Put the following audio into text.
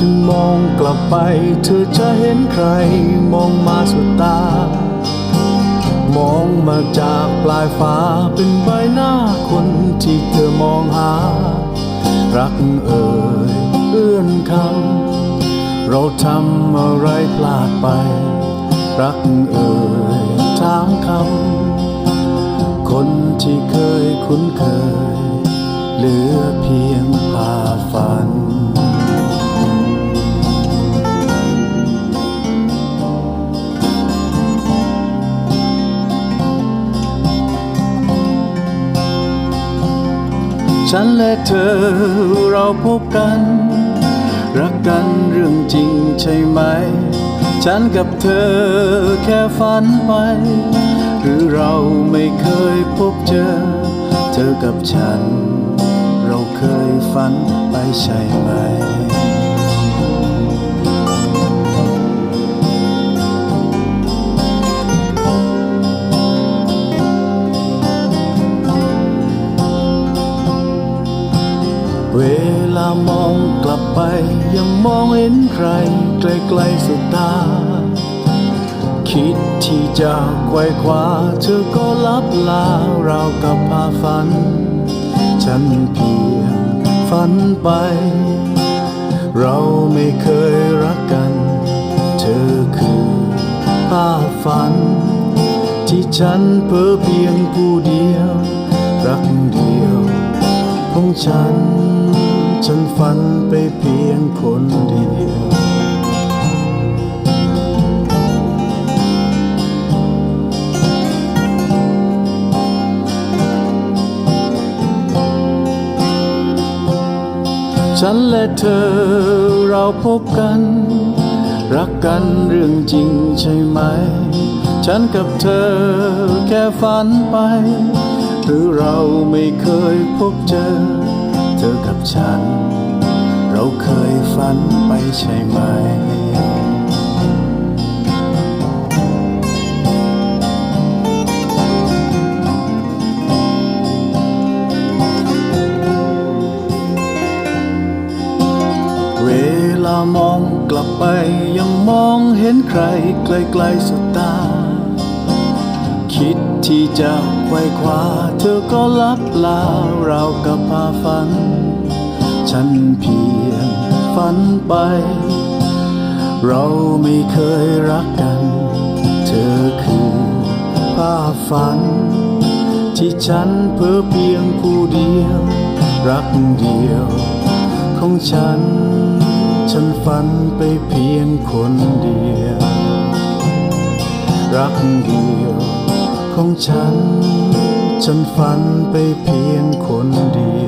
ที่มองกลับไป เธอจะเห็นใคร มองมาสุดตา มองมาจากปลายฟ้าเป็นใบหน้าคนที่เธอมองหา รักเอ่ยเอื้อนคำเราทำอะไรพลาดไป รักเอ่ยถามคำคนที่เคยคุ้นเคย เหลือเพียงภาพฝัน ฉันและเธอเราพบกัน รักกันเรื่องจริงใช่ไหม ฉันกับเธอแค่ฝันไป หรือเราไม่เคยพบเจอ เธอกับฉัน เราเคยฝันไปใช่ไหม มองกลับไป ยังมองเห็นใครไกลๆสุดตา คิดที่จะไขว่คว้าเธอก็ลับลาเรากับพาฝัน ฉันเพียงฝันไป เราไม่เคยรักกัน เธอคือภาพฝัน ที่ฉันเพ้อเพียงผู้เดียว รักเดียวของฉัน ฉันฝันไปเพียงคนเดียว ฉันและเธอเราพบกัน รักกันเรื่องจริงใช่ไหม ฉันกับเธอแค่ฝันไป หรือเราไม่เคยพบเจอ เธอกับฉัน เราเคยฝันไปใช่ไหม เวลามองกลับไปยังมองเห็นใครไกลๆสุดตา ที่จะไขว่คว้าเธอก็ลับลาเรากับพาฝัน ฉันเพียงฝันไป เราไม่เคยรักกัน เธอคือภาพฝัน ที่ฉันเพ้อเพียงผู้เดียว รักเดียว ของฉัน ฉันฝันไปเพียงคนเดียว รักเดียว ของฉัน ฉันฝันไปเพียงคนเดียว